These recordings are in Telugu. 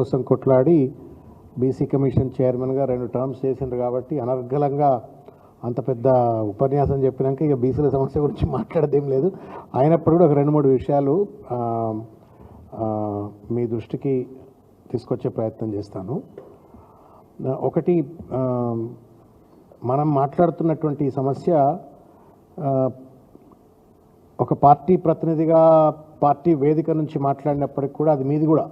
కోసం కొట్లాడి బీసీ కమిషన్ చైర్మన్గా రెండు టర్మ్స్ చేసిండ్రు కాబట్టి అనర్గలంగా అంత పెద్ద ఉపన్యాసం చెప్పినాక ఇక బీసీల సమస్య గురించి మాట్లాడదేం లేదు. అయినప్పుడు కూడా ఒక రెండు మూడు విషయాలు మీ దృష్టికి తీసుకొచ్చే ప్రయత్నం చేస్తాను. ఒకటి మనం మాట్లాడుతున్నటువంటి సమస్య ఒక పార్టీ ప్రతినిధిగా పార్టీ వేదిక నుంచి మాట్లాడినప్పటికి కూడా అది మీది కూడా.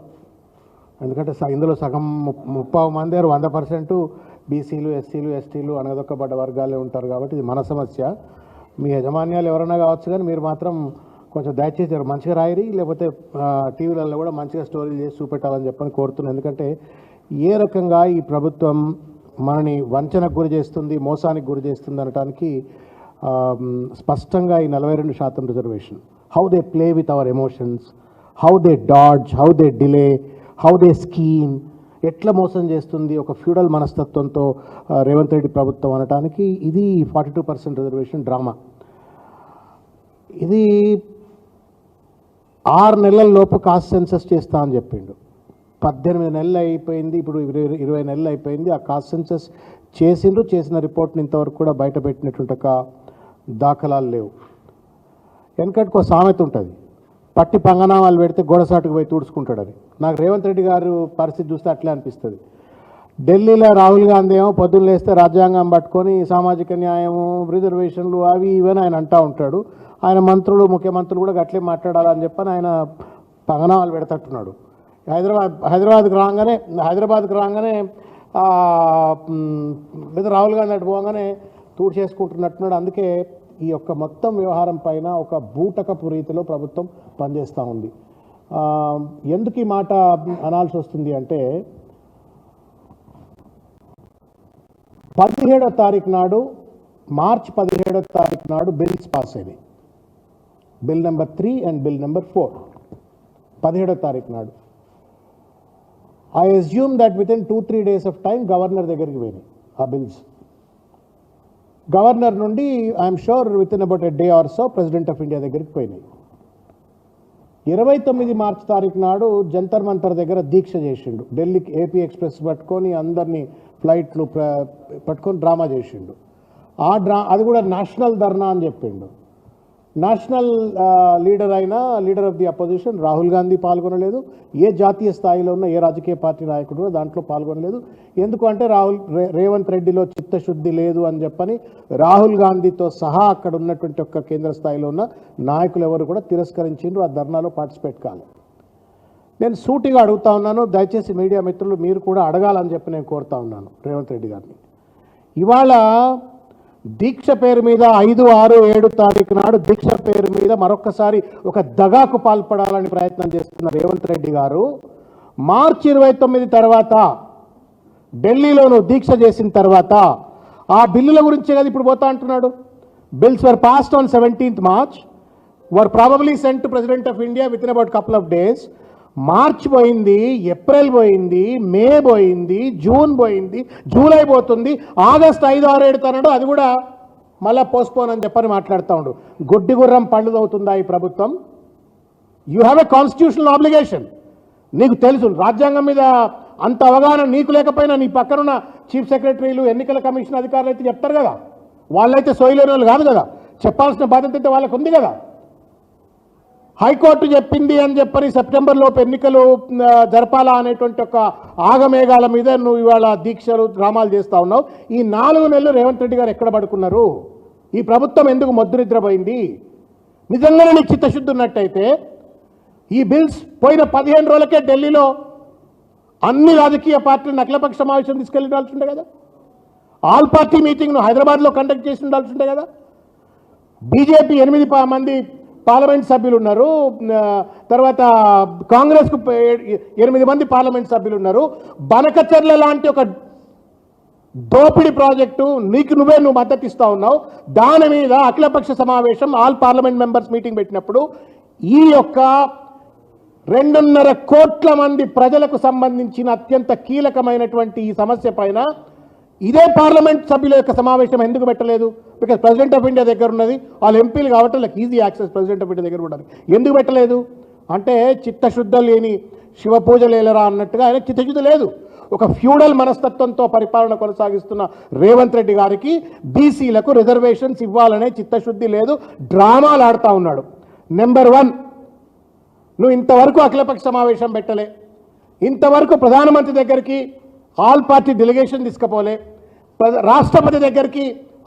ఎందుకంటే ఇందులో సగం ము- ముప్పావు మంది వంద పర్సెంట్ బీసీలు ఎస్సీలు ఎస్టీలు అనగదొక్కబడ్డ వర్గాలే ఉంటారు కాబట్టి ఇది మన సమస్య. మీ యజమాన్యాలు ఎవరైనా కావచ్చు కానీ మీరు మాత్రం కొంచెం దయచేసి మంచిగా రాయరి లేకపోతే టీవీలలో కూడా మంచిగా స్టోరీలు చేసి చూపెట్టాలని చెప్పని కోరుతున్నాను ఎందుకంటే ఏ రకంగా ఈ ప్రభుత్వం మనని వంచనకు గురి చేస్తుంది మోసానికి గురి చేస్తుంది అనటానికి స్పష్టంగా ఈ నలభై రెండు శాతం reservation. How they play with our emotions how they dodge how they delay how they scheme ఎట్లా మోసం చేస్తుంది ఒక ఫ్యూడల్ మనస్తత్వంతో రేవంత్ రెడ్డి ప్రభుత్వం అనటానికి ఇది forty two percent reservation drama. ఇది ఆరు నెలల లోపు కాస్ట్ సెన్సస్ చేస్తా అని చెప్పిండు. పద్దెనిమిది నెలలు అయిపోయింది ఇప్పుడు ఇరవై ఇరవై నెలలు అయిపోయింది ఆ కాస్ట్ సెన్సస్ చేసిండ్రు చేసిన రిపోర్ట్ని ఇంతవరకు కూడా బయట పెట్టినటువంటి దాఖలాలు లేవు. వెనకటికి ఒక సామెత ఉంటుంది. పట్టి పంగనామాలు పెడితే గోడసాటుకు పోయి తుడుచుకుంటాడని. నాకు రేవంత్ రెడ్డి గారు పరిస్థితి చూస్తే అట్లే అనిపిస్తుంది. ఢిల్లీలో రాహుల్ గాంధీ ఏమో పొద్దున్న లేస్తే రాజ్యాంగం పట్టుకొని సామాజిక న్యాయము రిజర్వేషన్లు అవి ఇవని ఆయన అంటూ ఉంటాడు. ఆయన మంత్రులు ముఖ్యమంత్రులు కూడా గట్లే మాట్లాడాలని చెప్పని ఆయన పంగనామాలు పెడతట్టున్నాడు. హైదరాబాద్ హైదరాబాద్కి రాగానే హైదరాబాద్కి రాగానే లేదా రాహుల్ గాంధీ అటు పోగానే తూడు చేసుకుంటున్నట్టున్నాడు అందుకే ఈ యొక్క మొత్తం వ్యవహారం పైన ఒక బూటకపు రీతిలో ప్రభుత్వం పనిచేస్తూ ఉంది. ఎందుకు ఈ మాట అనాల్సి వస్తుంది అంటే పదిహేడో తారీఖు నాడు మార్చ్ పదిహేడో తారీఖు నాడు బిల్స్ పాస్ అయినాయి. Bill number three and bill number four పదిహేడో తారీఖు నాడు. I assume that within two three days of time governor దగ్గరికి పోయినాయి ఆ బిల్స్. గవర్నర్ నుండి I'm sure within about a day or so president of India దగ్గరికి పోయినాయి. ఇరవై తొమ్మిది మార్చి తారీఖు నాడు జంతర్ మంతర్ దగ్గర దీక్ష చేసిండు. ఢిల్లీకి ఏపీ ఎక్స్ప్రెస్ పట్టుకొని అందరినీ ఫ్లైట్లు పట్టుకొని డ్రామా చేసిండు. ఆ డ్రా అది కూడా నేషనల్ ధర్నా అని చెప్పిండు. నేషనల్ లీడర్ అయిన leader of the opposition Rahul Gandhi పాల్గొనలేదు. ఏ జాతీయ స్థాయిలో ఉన్న ఏ రాజకీయ పార్టీ నాయకుడు కూడా దాంట్లో పాల్గొనలేదు. ఎందుకు అంటే రాహుల్ రేవంత్ రెడ్డిలో చిత్తశుద్ధి లేదు అని చెప్పని రాహుల్ గాంధీతో సహా అక్కడ ఉన్నటువంటి ఒక్క కేంద్ర స్థాయిలో ఉన్న నాయకులు ఎవరు కూడా తిరస్కరించిండ్రు ఆ ధర్నాలో పార్టిసిపేట్ కాలేదు నేను సూటిగా అడుగుతా ఉన్నాను. దయచేసి మీడియా మిత్రులు మీరు కూడా అడగాలని చెప్పి నేను కోరుతా ఉన్నాను రేవంత్ రెడ్డి గారిని. ఇవాళ దీక్ష పేరు మీద ఐదు ఆరు ఏడు తారీఖు నాడు దీక్ష పేరు మీద మరొకసారి ఒక దగాకు పాల్పడాలని ప్రయత్నం చేస్తున్న రేవంత్ రెడ్డి గారు మార్చి ఇరవై తొమ్మిది తర్వాత ఢిల్లీలోను దీక్ష చేసిన తర్వాత ఆ బిల్లుల గురించే కదా ఇప్పుడు పోతా అంటున్నాడు. Bills were passed on seventeenth March were probably sent to president of India within about couple of days March పోయింది ఏప్రిల్ పోయింది మే పోయింది జూన్ పోయింది జూలై పోతుంది ఆగస్ట్ ఐదు ఆరు ఏడు తనడు అది కూడా మళ్ళా పోస్ట్పోన్ అని చెప్పని మాట్లాడుతూ ఉండు. గుడ్డి గుర్రం పళ్ళు అవుతుందా ఈ ప్రభుత్వం? You have a constitutional obligation నీకు తెలుసు రాజ్యాంగం మీద అంత అవగాహన నీకు లేకపోయినా నీ పక్కనున్న చీఫ్ సెక్రటరీలు ఎన్నికల కమిషన్ అధికారులు అయితే చెప్తారు కదా. వాళ్ళైతే సోయలేని వాళ్ళు కాదు కదా. చెప్పాల్సిన బాధ్యత అయితే వాళ్ళకు ఉంది కదా. హైకోర్టు చెప్పింది అని చెప్పని సెప్టెంబర్లోపు ఎన్నికలు జరపాలా అనేటువంటి ఒక ఆగమేఘాల మీద నువ్వు ఇవాళ దీక్షలు డ్రామాలు చేస్తా ఉన్నావు. ఈ నాలుగు నెలలు రేవంత్ రెడ్డి గారు ఎక్కడ పడుకున్నారు? ఈ ప్రభుత్వం ఎందుకు మొద్దునిద్రపోయింది నిజంగానే నీకు చిత్తశుద్ధి ఉన్నట్టయితే ఈ బిల్స్ పోయిన పదిహేను రోజులకే ఢిల్లీలో అన్ని రాజకీయ పార్టీలు నకిలపక్ష సమావేశం తీసుకెళ్ళి ఉండాల్సి ఉండే కదా. ఆల్ పార్టీ మీటింగ్ను హైదరాబాద్లో కండక్ట్ చేసి ఉండాల్సి ఉండే కదా. బీజేపీ ఎనిమిది మంది పార్లమెంట్ సభ్యులు ఉన్నారు తర్వాత కాంగ్రెస్కు ఎనిమిది మంది పార్లమెంట్ సభ్యులు ఉన్నారు బనకచర్ల లాంటి ఒక దోపిడి ప్రాజెక్టు నీకు నువ్వే నువ్వు మద్దతు ఇస్తా ఉన్నావు. దాని మీద అఖిలపక్ష సమావేశం ఆల్ పార్లమెంట్ మెంబర్స్ మీటింగ్ పెట్టినప్పుడు ఈ యొక్క రెండున్నర కోట్ల మంది ప్రజలకు సంబంధించిన అత్యంత కీలకమైనటువంటి ఈ సమస్య పైన ఇదే పార్లమెంట్ సభ్యుల యొక్క సమావేశం ఎందుకు పెట్టలేదు? బికాస్ ప్రెసిడెంట్ ఆఫ్ ఇండియా దగ్గర ఉన్నది వాళ్ళు ఎంపీలు కాబట్టి వాళ్ళకి easy access president of India దగ్గర ఉండదు ఎందుకు పెట్టలేదు? అంటే చిత్తశుద్ధ లేని శివ పూజలేలరా అన్నట్టుగా ఆయన చిత్తశుద్ధి లేదు. ఒక ఫ్యూడల్ మనస్తత్వంతో పరిపాలన కొనసాగిస్తున్న రేవంత్ రెడ్డి గారికి బీసీలకు రిజర్వేషన్స్ ఇవ్వాలనే చిత్తశుద్ధి లేదు డ్రామాలు ఆడుతూ ఉన్నాడు. నెంబర్ వన్ నువ్వు ఇంతవరకు అఖిలపక్ష సమావేశం పెట్టలే. ఇంతవరకు ప్రధానమంత్రి దగ్గరికి ఆల్ పార్టీ డెలిగేషన్ తీసుకపోలే. రాష్ట్రపతి దగ్గరికి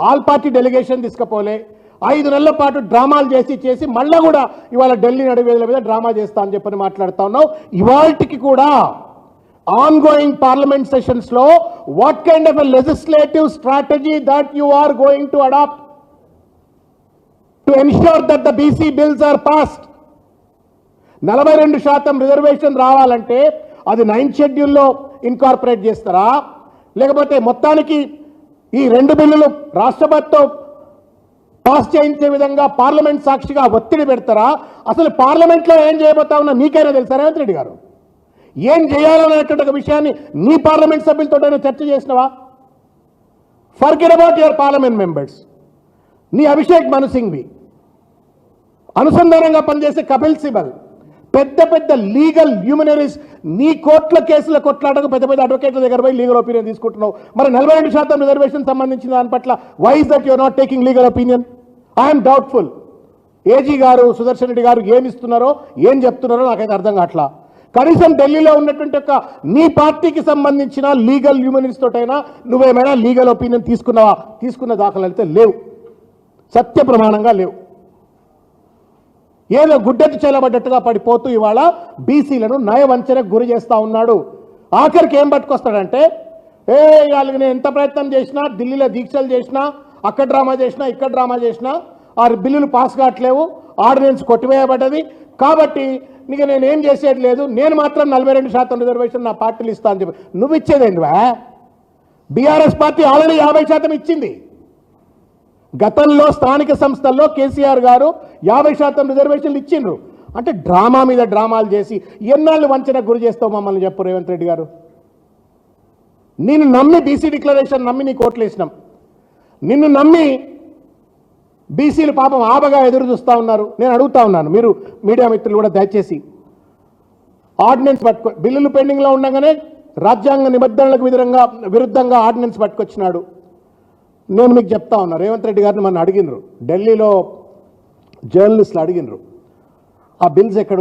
ఆల్ పార్టీ డెలిగేషన్ తీసుకపోలే. ఐదు నెలల పాటు డ్రామాలు చేసి చేసి మళ్ళీ కూడా ఇవాళ ఢిల్లీ నడివేదల మీద డ్రామా చేస్తా అని చెప్పని మాట్లాడుతా ఉన్నావు. ఇవాళకి కూడా ongoing parliament సెషన్స్లో what kind of a legislative strategy that you are going to adopt to ensure that the BC bills are passed నలభై రెండు శాతం రిజర్వేషన్ రావాలంటే అది నైన్త్ షెడ్యూల్లో ఇన్కార్పొరేట్ చేస్తారా? లేకపోతే మొత్తానికి ఈ రెండు బిల్లులు రాష్ట్రపతితో పాస్ చేయించే విధంగా పార్లమెంట్ సాక్షిగా ఒత్తిడి పెడతారా? అసలు పార్లమెంట్లో ఏం చేయబోతా ఉన్నా మీకైనా తెలుసా రేవంత్ రెడ్డి గారు? ఏం చేయాలనేటువంటి ఒక విషయాన్ని నీ పార్లమెంట్ సభ్యులతోటైనా చర్చ చేసినవా? Forget about your parliament members నీ అభిషేక్ మను సింఘ్వి అనుసంధానంగా పనిచేసే కపిల్ సిబల్. పెద్ద పెద్ద లీగల్ హ్యూమనరీస్ నీ కోట్ల కేసుల కొట్లాటకు పెద్ద పెద్ద అడ్వకేట్ల దగ్గర పోయి లీగల్ ఒపీనియన్ తీసుకుంటున్నావు. మరి నలభై రెండు శాతం రిజర్వేషన్ సంబంధించిన దాని పట్ల wise that your not taking legal opinion I'm doubtful AG గారు సుదర్శన్ రెడ్డి గారు ఏమిస్తున్నారో ఏం చెప్తున్నారో నాకైతే అర్థం కావట్లా. కనీసం ఢిల్లీలో ఉన్నటువంటి ఒక నీ పార్టీకి సంబంధించిన లీగల్ హ్యూమనిస్ట్ తోటైనా నువ్వేమైనా లీగల్ ఒపీనియన్ తీసుకున్నావా? తీసుకున్న దాఖలు అయితే లేవు. సత్య ప్రమాణంగా లేవు. ఏదో గుడ్డెత్తి చేలబడ్డట్టుగా పడిపోతూ ఇవాళ బీసీలను నయవంచనకు గురి చేస్తా ఉన్నాడు. ఆఖరికి ఏం పట్టుకొస్తాడంటే ఏ వాళ్ళకి నేను ఎంత ప్రయత్నం చేసినా ఢిల్లీలో దీక్షలు చేసినా అక్కడ డ్రామా చేసినా ఇక్కడ డ్రామా చేసినా ఆ బిల్లులు పాస్ కావట్లేవు ఆర్డినెన్స్ కొట్టివేయబడ్డది. కాబట్టి నీకు నేను ఏం చేసేది లేదు నేను మాత్రం నలభై రెండు శాతం రిజర్వేషన్ నా పార్టీలు ఇస్తా అని చెప్పి. నువ్వు ఇచ్చేదేంటివా బీఆర్ఎస్ పార్టీ ఆల్రెడీ యాభై శాతం ఇచ్చింది. గతంలో స్థానిక సంస్థల్లో కేసీఆర్ గారు యాభై శాతం రిజర్వేషన్లు ఇచ్చిండ్రు. అంటే డ్రామా మీద డ్రామాలు చేసి ఎన్నాళ్ళు వంచన గురి చేస్తావు మమ్మల్ని చెప్పు రేవంత్ రెడ్డి గారు. నేను నమ్మి బీసీ డిక్లరేషన్ నమ్మి నీ కోట్లు వేసినాం. నిన్ను నమ్మి బీసీలు పాపం ఆబగా ఎదురు చూస్తూ ఉన్నారు. నేను అడుగుతా ఉన్నాను. మీరు మీడియా మిత్రులు కూడా దయచేసి ఆర్డినెన్స్ పట్టుకో బిల్లులు పెండింగ్లో ఉండగానే రాజ్యాంగ నిబంధనలకు విధంగా విరుద్ధంగా ఆర్డినెన్స్ పట్టుకొచ్చినాడు. నేను మీకు చెప్తా ఉన్నా రేవంత్ రెడ్డి గారిని మన అడిగినరు. ఢిల్లీలో జర్నలిస్టులు అడిగినరు. ఆ బిల్స్ ఎక్కడ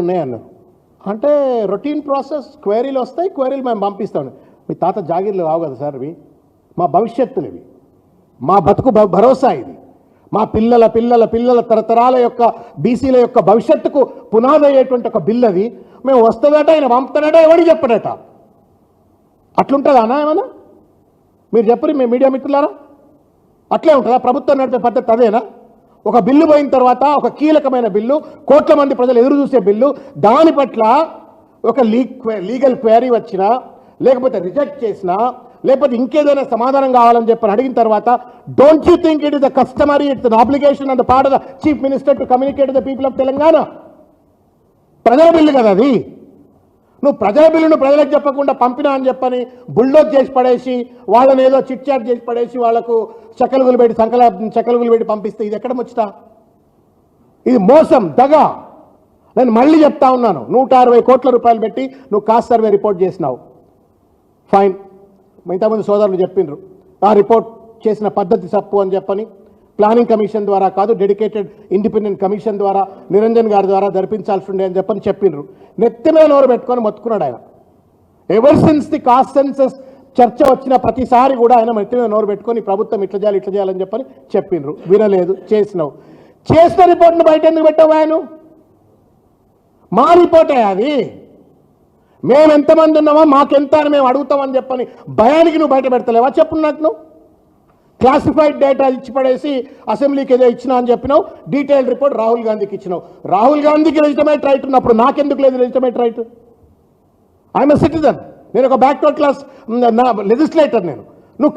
అంటే రొటీన్ ప్రాసెస్ క్వైరీలు వస్తాయి క్వైరీలు మేము పంపిస్తాం మీ తాత జాగీర్లు రావు కదా సార్ ఇవి? మా భవిష్యత్తులు ఇవి. మా బతుకు భ- భరోసా ఇది. మా పిల్లల పిల్లల పిల్లల తరతరాల యొక్క బీసీల యొక్క భవిష్యత్తుకు పునాది అయ్యేటువంటి ఒక బిల్ అది. మేము వస్తుందట ఆయన పంపుతాడట ఎవడికి చెప్పడట? అట్లుంటుందా అన్నా ఏమన్నా? మీరు చెప్పరు మీ మీడియా మిత్రులారా? అట్లే ఉంటుందా? ప్రభుత్వం నడిపే పద్ధతి అదేనా? ఒక బిల్లు పోయిన తర్వాత ఒక కీలకమైన బిల్లు కోట్ల మంది ప్రజలు ఎదురు చూసే బిల్లు దాని పట్ల ఒక లీగ్ లీగల్ క్వైరీ వచ్చినా లేకపోతే రిజెక్ట్ చేసినా లేకపోతే ఇంకేదైనా సమాధానం కావాలని చెప్పని అడిగిన తర్వాత don't you think it is the customary it's an obligation and part of the chief minister to communicate the people of Telangana ప్రజల బిల్లు కదా అది. నువ్వు ప్రజల బిల్లును ప్రజలకు చెప్పకుండా పంపినా అని చెప్పని బుల్డోజ్ చేసి పడేసి వాళ్ళని ఏదో చిట్ చాట్ చేసి పడేసి వాళ్ళకు చకలుగులు పెట్టి సంకల చకలుగులు పెట్టి పంపిస్తే ఇది ఎక్కడ ముచ్చట? ఇది మోసం దగ. నేను మళ్ళీ చెప్తా ఉన్నాను. నూట అరవై కోట్ల రూపాయలు పెట్టి నువ్వు కాస్ట్ సర్వే రిపోర్ట్ చేసినావు. ఫైన్. మిగతామంది సోదరులు చెప్పిండ్రు. ఆ రిపోర్ట్ చేసిన పద్ధతి తప్పు అని చెప్పని ప్లానింగ్ కమిషన్ ద్వారా కాదు డెడికేటెడ్ ఇండిపెండెంట్ కమిషన్ ద్వారా నిరంజన్ గారి ద్వారా జరిపించాల్సి ఉండే అని చెప్పని చెప్పిండ్రు నెత్తి మీద నోరు పెట్టుకొని మొత్తుకున్నాడు ఆయన. ఎవర్ సిన్స్ ది కాస్ట్ చర్చ వచ్చిన ప్రతిసారి కూడా ఆయన నెత్తి మీద నోరు పెట్టుకొని ప్రభుత్వం ఇట్లా చేయాలి ఇట్లా చేయాలని చెప్పని చెప్పిండ్రు వినలేదు చేసినావు. చేసిన రిపోర్ట్ను బయట ఎందుకు పెట్టావు ఆయన? మా రిపోర్టే అది. మేము ఎంతమంది ఉన్నామో మాకెంత అని మేము అడుగుతామని చెప్పని భయానికి నువ్వు బయట పెడతలేవా? చెప్పు నాకు నువ్వు. క్లాసిఫైడ్ డేటా ఇచ్చి పడేసి అసెంబ్లీకి ఏదో ఇచ్చినా అని చెప్పినావు డీటెయిల్డ్ రిపోర్ట్ రాహుల్ గాంధీకి ఇచ్చినావు. రాహుల్ గాంధీకి లెజిటమేట్ రైట్ ఉన్నప్పుడు నాకెందుకు లేదు లెజిటమేట్ రైట్ ఐఎమ్ సిటిజన్ నేను ఒక బ్యాక్వర్డ్ క్లాస్ లెజిస్లేటర్ నేను. నువ్వు